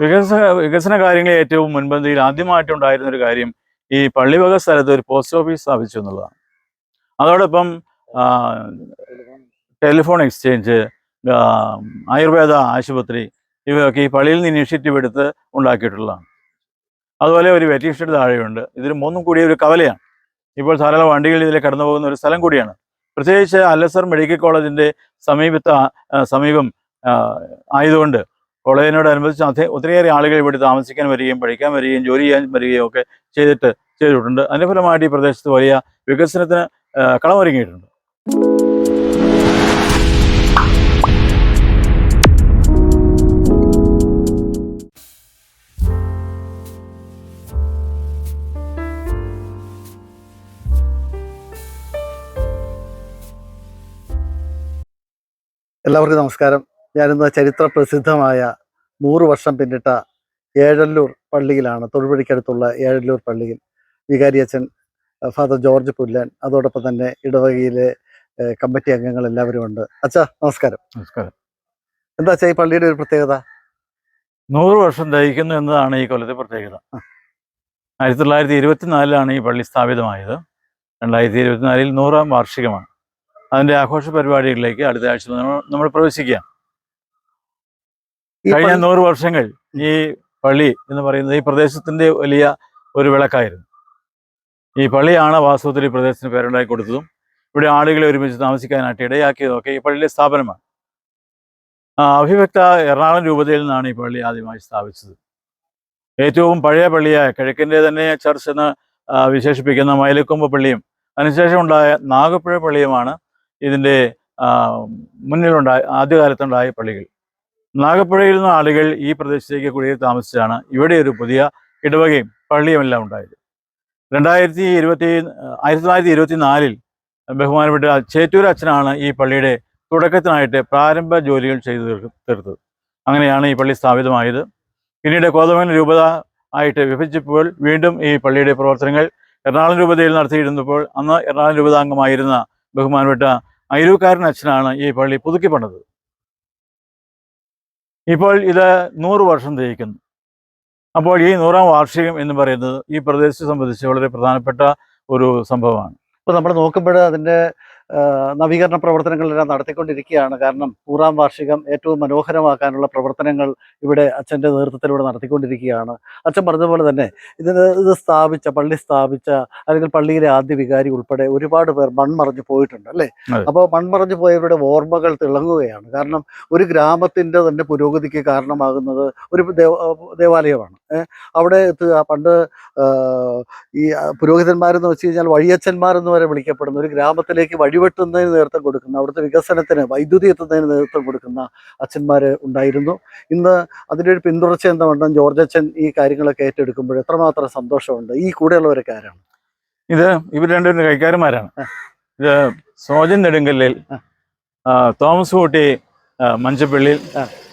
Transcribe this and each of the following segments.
വികസന വികസന കാര്യങ്ങളിൽ ഏറ്റവും മുൻപന്തിയിൽ ആദ്യമായിട്ടുണ്ടായിരുന്ന ഒരു കാര്യം ഈ പള്ളിവക സ്ഥലത്ത് ഒരു പോസ്റ്റ് ഓഫീസ് സ്ഥാപിച്ചു എന്നുള്ളതാണ്. അതോടൊപ്പം ടെലിഫോൺ എക്സ്ചേഞ്ച് ആയുർവേദ ആശുപത്രി ഇവയൊക്കെ ഈ പള്ളിയിൽ നിന്ന് ഇനിഷ്യേറ്റീവ് എടുത്ത് ഉണ്ടാക്കിയിട്ടുള്ളതാണ്. അതുപോലെ ഒരു വെറ്റിംഗ് ഷെഡ് താഴെയുണ്ട്. ഇതിന് മൂന്നും കൂടിയ ഒരു കവലയാണ്. ഇപ്പോൾ ധാരാളം വണ്ടികൾ ഇതിൽ കടന്നു പോകുന്ന ഒരു സ്ഥലം കൂടിയാണ്. പ്രത്യേകിച്ച് അല്ലസർ മെഡിക്കൽ കോളേജിന്റെ സമീപത്ത് സമീപം ആയതുകൊണ്ട് കോളേജിനോടനുബന്ധിച്ച് അധേ ഒത്തിരിയേറെ ആളുകൾ ഇവിടെ താമസിക്കാൻ വരികയും പഠിക്കാൻ വരികയും ജോലി ചെയ്യാൻ വരികയും ഒക്കെ ചെയ്തിട്ട് ചെയ്തിട്ടുണ്ട്. അതിന്റെ ഫലമായിട്ട് ഈ പ്രദേശത്ത് വലിയ വികസനത്തിന് കളമൊരുങ്ങിയിട്ടുണ്ട്. എല്ലാവർക്കും നമസ്കാരം. ഞാനിന്ന് ചരിത്ര പ്രസിദ്ധമായ നൂറ് വർഷം പിന്നിട്ട ഏഴല്ലൂർ പള്ളിയിലാണ് തൊഴുപടിക്കടുത്തുള്ള ഏഴല്ലൂർ പള്ളിയിൽ വികാരി അച്ഛൻ ഫാദർ ജോർജ് പുല്ലൻ അതോടൊപ്പം തന്നെ ഇടവകയിലെ കമ്മിറ്റി അംഗങ്ങൾ എല്ലാവരും ഉണ്ട്. അച്ഛാ നമസ്കാരം. നമസ്കാരം. എന്താ ഈ പള്ളിയുടെ ഒരു പ്രത്യേകത? നൂറ് വർഷം ദഹിക്കുന്നു എന്നതാണ് ഈ കൊല്ലത്തെ പ്രത്യേകത. ആയിരത്തി തൊള്ളായിരത്തി ഇരുപത്തിനാലിലാണ് ഈ പള്ളി സ്ഥാപിതമായത്. രണ്ടായിരത്തി ഇരുപത്തിനാലിൽ നൂറാം വാർഷികമാണ്. അതിന്റെ ആഘോഷ പരിപാടികളിലേക്ക് അടുത്ത ആഴ്ച നമ്മൾ പ്രവേശിക്കുകയാണ്. പ്രവേശിക്കുക കഴിഞ്ഞ നൂറ് വർഷങ്ങൾ ഈ പള്ളി എന്ന് പറയുന്നത് ഈ പ്രദേശത്തിന്റെ വലിയ ഒരു വിളക്കായിരുന്നു. ഈ പള്ളിയാണ് വാസ്തവത്തിൽ ഈ പ്രദേശത്തിന് പേരുണ്ടാക്കി കൊടുത്തതും ഇവിടെ ആളുകളെ ഒരുമിച്ച് താമസിക്കാനായിട്ട് ഇടയാക്കിയതൊക്കെ ഈ പള്ളിയിലെ സ്ഥാപനമാണ്. അഭിവ്യക്ത എറണാകുളം രൂപതയിൽ നിന്നാണ് ഈ പള്ളി ആദ്യമായി സ്ഥാപിച്ചത്. ഏറ്റവും പഴയ പള്ളിയായ കിഴക്കിന്റെ തന്നെ ചർച്ച് എന്ന് വിശേഷിപ്പിക്കുന്ന മയിലക്കൊമ്പ് പള്ളിയും അതിനുശേഷം ഉണ്ടായ നാഗപ്പുഴ പള്ളിയുമാണ് ഇതിന്റെ മുന്നിലുണ്ടായ ആദ്യകാലത്തുണ്ടായ പള്ളികൾ. നാഗപ്പുഴയിൽ നിന്ന് ആളുകൾ ഈ പ്രദേശത്തേക്ക് കുടിയേറി താമസിച്ചാണ് ഇവിടെ ഒരു പുതിയ ഇടവകയും പള്ളിയുമെല്ലാം ഉണ്ടായത്. രണ്ടായിരത്തി ഇരുപത്തി ആയിരത്തി തൊള്ളായിരത്തി ഇരുപത്തി നാലിൽ ബഹുമാനപ്പെട്ട ചേറ്റൂർ അച്ഛനാണ് ഈ പള്ളിയുടെ തുടക്കത്തിനായിട്ട് പ്രാരംഭ ജോലികൾ ചെയ്തു തീർത്തത്. അങ്ങനെയാണ് ഈ പള്ളി സ്ഥാപിതമായത്. പിന്നീട് കോതമംഗലം രൂപത ആയിട്ട് വിഭജിച്ചപ്പോൾ വീണ്ടും ഈ പള്ളിയുടെ പ്രവർത്തനങ്ങൾ എറണാകുളം രൂപതയിൽ നടത്തിയിരുന്നപ്പോൾ അന്ന് എറണാകുളം രൂപതാംഗമായിരുന്ന ബഹുമാനപ്പെട്ട അയലൂക്കാരൻ അച്ഛനാണ് ഈ പള്ളി പുതുക്കി പണിതത്. ഇപ്പോൾ ഇത് നൂറ് വർഷം തികയ്ക്കുന്നു അപ്പോൾ ഈ നൂറാം വാർഷികം എന്ന് പറയുന്നത് ഈ പ്രദേശത്തെ സംബന്ധിച്ച് വളരെ പ്രധാനപ്പെട്ട ഒരു സംഭവമാണ്. ഇപ്പോൾ നമ്മൾ നോക്കുമ്പോൾ അതിന്റെ ആ, നവീകരണ പ്രവർത്തനങ്ങളെല്ലാം നടത്തിക്കൊണ്ടിരിക്കുകയാണ്. കാരണം നൂറാം വാർഷികം ഏറ്റവും മനോഹരമാക്കാനുള്ള പ്രവർത്തനങ്ങൾ ഇവിടെ അച്ഛന്റെ നേതൃത്വത്തിലൂടെ നടത്തിക്കൊണ്ടിരിക്കുകയാണ്. അച്ഛൻ പറഞ്ഞതുപോലെ തന്നെ ഇതിന് ഇത് സ്ഥാപിച്ച പള്ളി സ്ഥാപിച്ച അല്ലെങ്കിൽ പള്ളിയിലെ ആദ്യ വികാരി ഉൾപ്പെടെ ഒരുപാട് പേർ മൺമറഞ്ഞു പോയിട്ടുണ്ട് അല്ലേ? അപ്പോൾ മൺമറഞ്ഞു പോയവരുടെ ഓർമ്മകൾ തിളങ്ങുകയാണ്. കാരണം ഒരു ഗ്രാമത്തിന്റെ തന്നെ പുരോഗതിക്ക് കാരണമാകുന്നത് ഒരു ദേവാലയമാണ്. അവിടെ എത്തുക പണ്ട് ഈ പുരോഹിതന്മാരെന്ന് വെച്ച് കഴിഞ്ഞാൽ വഴിയച്ഛന്മാരെന്ന് വരെ വിളിക്കപ്പെടുന്ന ഒരു ഗ്രാമത്തിലേക്ക് വഴിവെട്ടുന്നതിന് നേതൃത്വം കൊടുക്കുന്ന അവിടുത്തെ വികസനത്തിന് വൈദ്യുതി എത്തുന്നതിന് നേതൃത്വം കൊടുക്കുന്ന അച്ഛന്മാർ ഉണ്ടായിരുന്നു. ഇന്ന് അതിന്റെ ഒരു പിന്തുടർച്ച എന്ന വണ്ണം ജോർജ് അച്ഛൻ ഈ കാര്യങ്ങളൊക്കെ ഏറ്റെടുക്കുമ്പോൾ എത്രമാത്രം സന്തോഷമുണ്ട്? ഈ കൂടെയുള്ളവരൊക്കെ ആരാണ്? ഇത് ഇവർ രണ്ടുപേരും കൈക്കാരന്മാരാണ്. ഇത് സോജൻ നെടുങ്കല്ലിൽ തോമസ് കൂട്ടി മഞ്ചപ്പള്ളി മഞ്ചപ്പള്ളിയിൽ.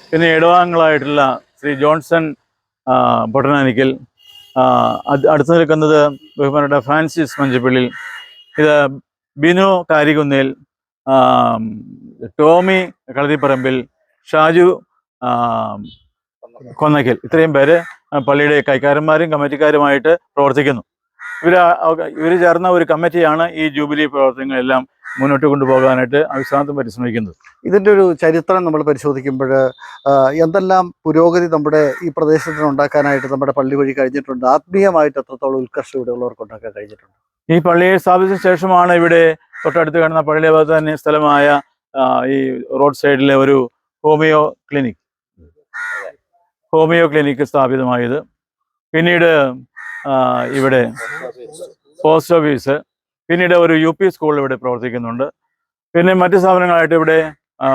പിന്നെ ഇടവാങ്ങളായിട്ടുള്ള ശ്രീ ജോൺസൺ ബൊട്ടനാനിക്കൽ അടുത്ത് നിൽക്കുന്നത് ബഹുമാനപ്പെട്ട ഫ്രാൻസിസ് മഞ്ചപ്പള്ളിയിൽ. ഇത് ബിനു കാരികുന്നിൽ ടോമി കളതിപ്പറമ്പിൽ ഷാജു കൊന്നക്കിൽ. ഇത്രയും പേര് പള്ളിയുടെ കൈക്കാരന്മാരും കമ്മിറ്റിക്കാരുമായിട്ട് പ്രവർത്തിക്കുന്നു. ഇവർ ഇവർ ചേർന്ന ഒരു കമ്മിറ്റിയാണ് ഈ ജൂബിലി പ്രവർത്തനങ്ങളെല്ലാം മുന്നോട്ട് കൊണ്ടുപോകാനായിട്ട് അവിശ്രാന്തം പരിശ്രമിക്കുന്നത്. ഇതിന്റെ ഒരു ചരിത്രം നമ്മൾ പരിശോധിക്കുമ്പോൾ എന്തെല്ലാം പുരോഗതി നമ്മുടെ ഈ പ്രദേശത്തിന് ഉണ്ടാക്കാനായിട്ട് നമ്മുടെ പള്ളി വഴി കഴിഞ്ഞിട്ടുണ്ട്? ആത്മീയമായിട്ട് എത്രത്തോളം ഉത്കർഷം ഇവിടെ ഉള്ളവർക്ക് ഉണ്ടാക്കാൻ കഴിഞ്ഞിട്ടുണ്ട്? ഈ പള്ളിയെ സ്ഥാപിച്ച ശേഷമാണ് ഇവിടെ തൊട്ടടുത്ത് കാണുന്ന പള്ളിയെ ഭാഗത്ത് തന്നെ സ്ഥലമായ ഈ റോഡ് സൈഡിലെ ഒരു ഹോമിയോ ക്ലിനിക്. ഹോമിയോ ക്ലിനിക്ക് സ്ഥാപിതമായത്. പിന്നീട് ഇവിടെ പോസ്റ്റ് ഓഫീസ് പിന്നീട് ഒരു യു പി സ്കൂൾ ഇവിടെ പ്രവർത്തിക്കുന്നുണ്ട്. പിന്നെ മറ്റു സ്ഥാപനങ്ങളായിട്ട് ഇവിടെ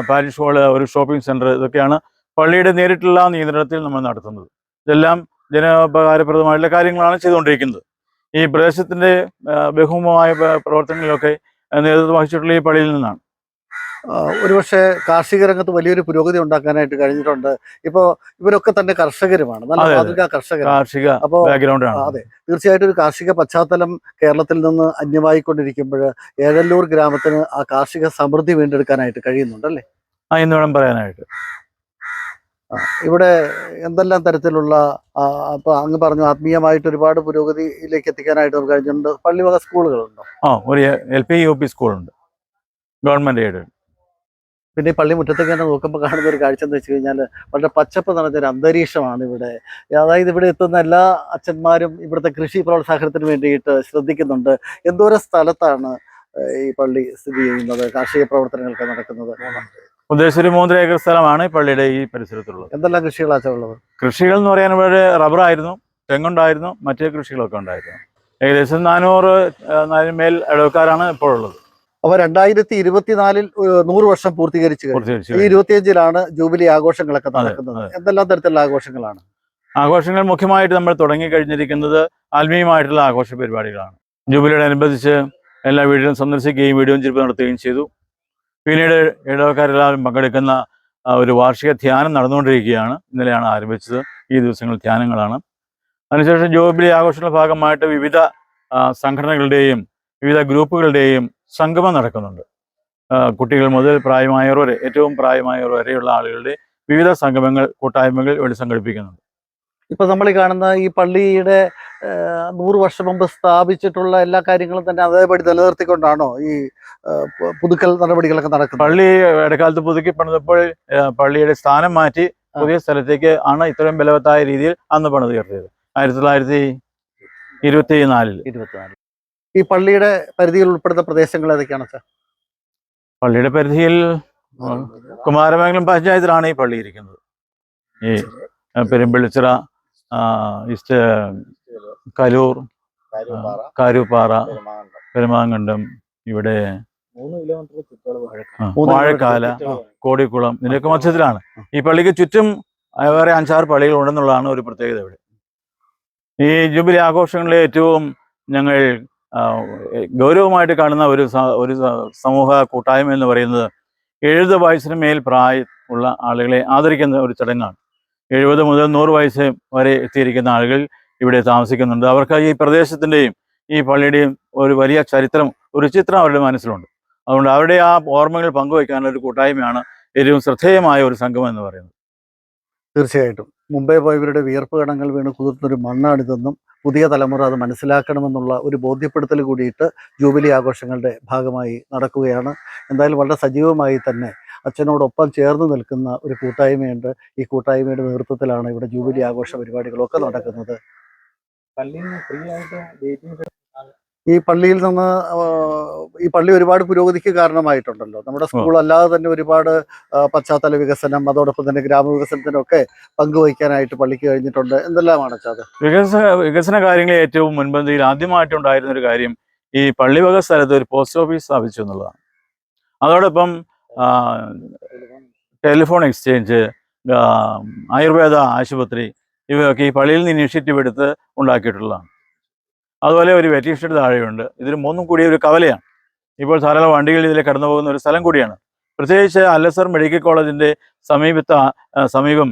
പാരിഷ് ഹാൾ ഒരു ഷോപ്പിംഗ് സെന്റർ ഇതൊക്കെയാണ് പള്ളിയുടെ നേരിട്ടുള്ള നിയന്ത്രണത്തിൽ നമ്മൾ നടത്തുന്നത്. ഇതെല്ലാം ജനോപകാരപ്രദമായിട്ടുള്ള കാര്യങ്ങളാണ് ചെയ്തുകൊണ്ടിരിക്കുന്നത്. ഈ പ്രദേശത്തിന്റെ ബഹുമമായ പ്ര- പ്രവർത്തനങ്ങളിലൊക്കെ നേതൃത്വം വഹിച്ചിട്ടുള്ള ഈ പള്ളിയിൽ നിന്നാണ്. ഒരുപക്ഷെ കാർഷിക രംഗത്ത് വലിയൊരു പുരോഗതി ഉണ്ടാക്കാനായിട്ട് കഴിഞ്ഞിട്ടുണ്ട്. ഇപ്പോൾ ഇവരൊക്കെ തന്നെ കർഷകരുമാണ്. നല്ല കർഷകർ മാതൃകാ കർഷകരാണ്. കാർഷിക അപ്പോൾ അതെ തീർച്ചയായിട്ടും ഒരു കാർഷിക പശ്ചാത്തലം കേരളത്തിൽ നിന്ന് അന്യമായിക്കൊണ്ടിരിക്കുമ്പോൾ ഏഴല്ലൂർ ഗ്രാമത്തിന് ആ കാർഷിക സമൃദ്ധി വീണ്ടെടുക്കാനായിട്ട് കഴിയുന്നുണ്ട് അല്ലേ ആ എന്ന് വേണം പറയാനായിട്ട്. ഇവിടെ എന്തെല്ലാം തരത്തിലുള്ള അപ്പൊ അങ്ങ് പറഞ്ഞു ആത്മീയമായിട്ട് ഒരുപാട് പുരോഗതിയിലേക്ക് എത്തിക്കാനായിട്ട് നമുക്ക് കഴിഞ്ഞിട്ടുണ്ട്. പള്ളിവക സ്കൂളുകളുണ്ടോ? ആ ഒരു എൽ പി യു പി സ്കൂളുണ്ട്. Government aid. പിന്നെ ഈ പള്ളി മുറ്റത്തേക്ക് തന്നെ നോക്കുമ്പോൾ കാണുന്ന ഒരു കാഴ്ച എന്ന് വെച്ച് കഴിഞ്ഞാൽ വളരെ പച്ചപ്പ് നിറഞ്ഞൊരു അന്തരീക്ഷമാണ് ഇവിടെ. അതായത് ഇവിടെ എത്തുന്ന എല്ലാ അച്ഛന്മാരും ഇവിടുത്തെ കൃഷി പ്രോത്സാഹനത്തിന് വേണ്ടിയിട്ട് ശ്രദ്ധിക്കുന്നുണ്ട്. എന്തോരം സ്ഥലത്താണ് ഈ പള്ളി സ്ഥിതി ചെയ്യുന്നത് കാർഷിക പ്രവർത്തനങ്ങളൊക്കെ നടക്കുന്നത്? ഉദ്ദേശം ഒരു മൂന്നര ഏക്കർ സ്ഥലമാണ് ഈ പള്ളിയുടെ ഈ പരിസരത്തുള്ളത്. എന്തെല്ലാം കൃഷികളാച്ചാ ഉള്ളത്? കൃഷികൾ എന്ന് പറയാൻ ഇവിടെ റബ്ബറായിരുന്നു തെങ്ങുണ്ടായിരുന്നു മറ്റേ കൃഷികളൊക്കെ ഉണ്ടായിരുന്നു. ഏകദേശം നാനൂറ് നാലിന് മേൽ ഇടവക്കാരാണ് ഇപ്പോഴുള്ളത്. അപ്പൊ രണ്ടായിരത്തി ഇരുപത്തിനാലിൽ നൂറ് വർഷം പൂർത്തീകരിച്ചു ഈ ഇരുപത്തിയഞ്ചിലാണ് ജൂബിലി ആഘോഷങ്ങളൊക്കെ നടക്കുന്നത്. എന്തെല്ലാം തരത്തിലുള്ള ആഘോഷങ്ങളാണ്? ആഘോഷങ്ങൾ മുഖ്യമായിട്ട് നമ്മൾ തുടങ്ങി കഴിഞ്ഞിരിക്കുന്നത് ആത്മീയമായിട്ടുള്ള ആഘോഷ പരിപാടികളാണ്. ജൂബിലിയോടനുബന്ധിച്ച് എല്ലാ വീടുകളും സന്ദർശിക്കുകയും വീഡിയോ ചിരിപ്പ് നടത്തുകയും ചെയ്തു. പിന്നീട് ഇടവക്കാരെല്ലാവരും പങ്കെടുക്കുന്ന ഒരു വാർഷിക ധ്യാനം നടന്നുകൊണ്ടിരിക്കുകയാണ്. ഇന്നലെയാണ് ആരംഭിച്ചത്. ഈ ദിവസങ്ങൾ ധ്യാനങ്ങളാണ്. അതിനുശേഷം ജൂബിലി ആഘോഷങ്ങളുടെ ഭാഗമായിട്ട് വിവിധ സംഘടനകളുടെയും വിവിധ ഗ്രൂപ്പുകളുടെയും സംഗമം നടക്കുന്നുണ്ട്. കുട്ടികൾ മുതൽ പ്രായമായവർ വരെ ഏറ്റവും പ്രായമായവർ വരെയുള്ള ആളുകളുടെ വിവിധ സംഗമങ്ങൾ കൂട്ടായ്മകൾ ഇവിടെ സംഘടിപ്പിക്കുന്നുണ്ട്. ഇപ്പൊ നമ്മൾ ഈ കാണുന്ന ഈ പള്ളിയുടെ നൂറ് വർഷം മുമ്പ് സ്ഥാപിച്ചിട്ടുള്ള എല്ലാ കാര്യങ്ങളും തന്നെ അതേപടി നിലനിർത്തിക്കൊണ്ടാണോ ഈ പുതുക്കൽ നടപടികളൊക്കെ നടക്കുന്നത്? പള്ളി ഇടക്കാലത്ത് പുതുക്കി പണിതപ്പോൾ പള്ളിയുടെ സ്ഥാനം മാറ്റി പുതിയ സ്ഥലത്തേക്ക് ആണ് ഇത്രയും ബലവത്തായ രീതിയിൽ അന്ന് പണിത് കയറിയത് ആയിരത്തി തൊള്ളായിരത്തി ഇരുപത്തി നാലിൽ ഇരുപത്തിനാല്. ഈ പള്ളിയുടെ പരിധിയിൽ ഉൾപ്പെടുന്ന പ്രദേശങ്ങൾ ഏതൊക്കെയാണ് സാർ? പള്ളിയുടെ പരിധിയിൽ കുമാരമംഗലം പഞ്ചായത്തിലാണ് ഈ പള്ളി ഇരിക്കുന്നത്. ഈ പെരുമ്പിളിച്ചിറ ഈസ്റ്റ് കലൂർ കാരൂപ്പാറ പെരുമാങ്കണ്ടം ഇവിടെ വാഴക്കാല കോടിക്കുളം ഇതിന്റെയൊക്കെ മധ്യത്തിലാണ്. ഈ പള്ളിക്ക് ചുറ്റും വേറെ അഞ്ചാറ് പള്ളികൾ ഉണ്ടെന്നുള്ളതാണ് ഒരു പ്രത്യേകത ഇവിടെ. ഈ ജൂബിലി ആഘോഷങ്ങളിലെ ഏറ്റവും ഞങ്ങൾ ഗൗരവമായിട്ട് കാണുന്ന ഒരു ഒരു സമൂഹ കൂട്ടായ്മ എന്ന് പറയുന്നത് എഴുപത് വയസ്സിന് മേൽ പ്രായമുള്ള ആളുകളെ ആദരിക്കുന്ന ഒരു ചടങ്ങാണ്. എഴുപത് മുതൽ നൂറ് വയസ്സ് വരെ എത്തിയിരിക്കുന്ന ആളുകൾ ഇവിടെ താമസിക്കുന്നുണ്ട്. അവർക്ക് ഈ പ്രദേശത്തിന്റെയും ഈ പള്ളിയുടെയും ഒരു വലിയ ചരിത്രം ഒരു ചിത്രം അവരുടെ മനസ്സിലുണ്ട്. അതുകൊണ്ട് അവരുടെ ആ ഓർമ്മകൾ പങ്കുവയ്ക്കാനുള്ള ഒരു കൂട്ടായ്മയാണ് ഏറ്റവും ശ്രദ്ധേയമായ ഒരു സംഗമം എന്ന് പറയുന്നത്. തീർച്ചയായിട്ടും. മുംബൈ പോയവരുടെ വിയർപ്പ് കടങ്ങൾ വീണ് കുതിർന്നൊരു മണ്ണാണിതെന്നും പുതിയ തലമുറ അത് മനസ്സിലാക്കണമെന്നുള്ള ഒരു ബോധ്യപ്പെടുത്തൽ കൂടിയിട്ട് ജൂബിലി ആഘോഷങ്ങളുടെ ഭാഗമായി നടക്കുകയാണ്. എന്തായാലും വളരെ സജീവമായി തന്നെ അച്ഛനോടൊപ്പം ചേർന്ന് നിൽക്കുന്ന ഒരു കൂട്ടായ്മയുണ്ട്. ഈ കൂട്ടായ്മയുടെ നേതൃത്വത്തിലാണ് ഇവിടെ ജൂബിലി ആഘോഷ പരിപാടികളൊക്കെ നടക്കുന്നത്. ഈ പള്ളിയിൽ നിന്ന് ഈ പള്ളി ഒരുപാട് പുരോഗതിക്ക് കാരണമായിട്ടുണ്ടല്ലോ. നമ്മുടെ സ്കൂൾ അല്ലാതെ തന്നെ ഒരുപാട് പശ്ചാത്തല വികസനം അതോടൊപ്പം തന്നെ ഗ്രാമവികസനത്തിനൊക്കെ പങ്കുവയ്ക്കാനായിട്ട് പള്ളിക്ക് കഴിഞ്ഞിട്ടുണ്ട്. എന്തെല്ലാമാണ് അത്? വികസന വികസന കാര്യങ്ങളിൽ ഏറ്റവും മുൻപന്തിയിൽ ആദ്യമായിട്ടുണ്ടായിരുന്ന ഒരു കാര്യം ഈ പള്ളിവക സ്ഥലത്ത് ഒരു പോസ്റ്റ് ഓഫീസ് സ്ഥാപിച്ചു എന്നുള്ളതാണ്. അതോടൊപ്പം ടെലിഫോൺ എക്സ്ചേഞ്ച് ആയുർവേദ ആശുപത്രി ഇവയൊക്കെ ഈ പള്ളിയിൽ നിന്ന് ഇനിഷ്യേറ്റീവ് എടുത്ത് ഉണ്ടാക്കിയിട്ടുള്ളതാണ്. അതുപോലെ ഒരു വെറ്റിംഗ് ഷെഡ് താഴെയുണ്ട്. ഇതിന് മൂന്നും കൂടിയ ഒരു കവലയാണ്. ഇപ്പോൾ ധാരാളം വണ്ടികൾ ഇതിൽ കടന്നു പോകുന്ന ഒരു സ്ഥലം കൂടിയാണ്. പ്രത്യേകിച്ച് അല്ലസർ മെഡിക്കൽ കോളേജിന്റെ സമീപത്ത് സമീപം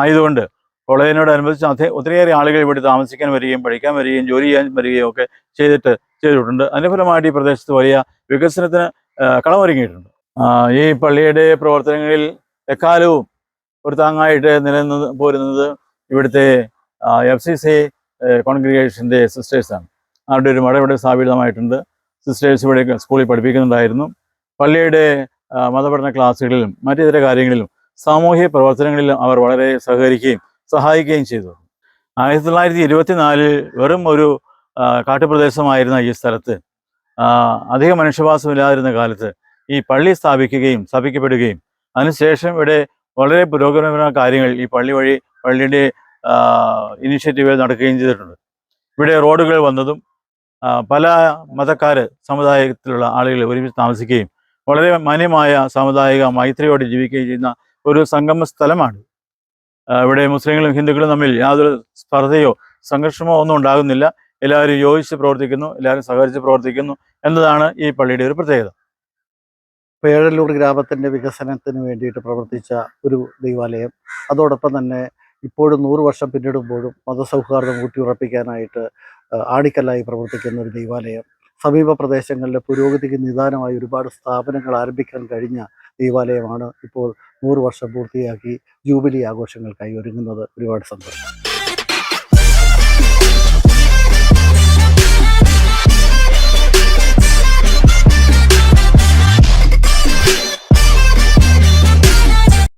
ആയതുകൊണ്ട് കോളേജിനോടനുബന്ധിച്ച് അധികം ഒത്തിരിയേറെ ആളുകൾ ഇവിടെ താമസിക്കാൻ വരികയും പഠിക്കാൻ വരികയും ജോലി ചെയ്യാൻ വരികയും ഒക്കെ ചെയ്തിട്ട് ചെയ്തിട്ടുണ്ട്. അതിന്റെ ഫലമായിട്ട് ഈ പ്രദേശത്ത് വലിയ വികസനത്തിന് കളമൊരുങ്ങിയിട്ടുണ്ട്. ഈ പള്ളിയുടെ പ്രവർത്തനങ്ങളിൽ എക്കാലവും ഒരു താങ്ങായിട്ട് നിലനിന്ന് പോരുന്നത് ഇവിടുത്തെ എഫ് സി സി കോൺഗ്രിഗേഷന്റെ സിസ്റ്റേഴ്സാണ് അവരുടെ ഒരു മഠ ഇവിടെ സ്ഥാപിതമായിട്ടുണ്ട്. സിസ്റ്റേഴ്സ് ഇവിടെ സ്കൂളിൽ പഠിപ്പിക്കുന്നുണ്ടായിരുന്നു. പള്ളിയുടെ മതപഠന ക്ലാസ്സുകളിലും മറ്റിതര കാര്യങ്ങളിലും സാമൂഹ്യ പ്രവർത്തനങ്ങളിലും അവർ വളരെ സഹകരിക്കുകയും സഹായിക്കുകയും ചെയ്തു. ആയിരത്തി തൊള്ളായിരത്തി ഇരുപത്തിനാലിൽ വെറും ഒരു കാട്ടുപ്രദേശമായിരുന്ന ഈ സ്ഥലത്ത് അധികം മനുഷ്യവാസമില്ലാതിരുന്ന കാലത്ത് ഈ പള്ളി സ്ഥാപിക്കുകയും സ്ഥാപിക്കപ്പെടുകയും അതിനുശേഷം ഇവിടെ വളരെ പുരോഗമന കാര്യങ്ങൾ ഈ പള്ളി വഴി പള്ളിയുടെ ഇനിഷ്യേറ്റീവുകൾ നടക്കുകയും ചെയ്തിട്ടുണ്ട്. ഇവിടെ റോഡുകൾ വന്നതും പല മതക്കാർ സമുദായത്തിലുള്ള ആളുകൾ ഒരുമിച്ച് താമസിക്കുകയും വളരെ മാന്യമായ സാമുദായിക മൈത്രിയോടെ ജീവിക്കുകയും ചെയ്യുന്ന ഒരു സംഗമ സ്ഥലമാണ്. ഇവിടെ മുസ്ലിങ്ങളും ഹിന്ദുക്കളും തമ്മിൽ യാതൊരു സ്പർദ്ധയോ സംഘർഷമോ ഒന്നും ഉണ്ടാകുന്നില്ല. എല്ലാവരും യോജിച്ച് പ്രവർത്തിക്കുന്നു എല്ലാവരും സഹകരിച്ച് പ്രവർത്തിക്കുന്നു എന്നതാണ് ഈ പള്ളിയുടെ ഒരു പ്രത്യേകത. പേഴല്ലൂർ ഗ്രാമത്തിന്റെ വികസനത്തിന് വേണ്ടിയിട്ട് പ്രവർത്തിച്ച ഒരു ദൈവാലയം. അതോടൊപ്പം തന്നെ ഇപ്പോഴും നൂറ് വർഷം പിന്നിടുമ്പോഴും മതസൗഹാർദ്ദം ഊട്ടിയുറപ്പിക്കാനായിട്ട് ആണിക്കല്ലായി പ്രവർത്തിക്കുന്ന ഒരു ദൈവാലയം. സമീപ പ്രദേശങ്ങളിലെ പുരോഗതിക്ക് നിദാനമായി ഒരുപാട് സ്ഥാപനങ്ങൾ ആരംഭിക്കാൻ കഴിഞ്ഞ ദൈവാലയമാണ് ഇപ്പോൾ നൂറ് വർഷം പൂർത്തിയാക്കി ജൂബിലി ആഘോഷങ്ങൾക്കായി ഒരുങ്ങുന്നത്. ഒരുപാട് സന്തോഷം.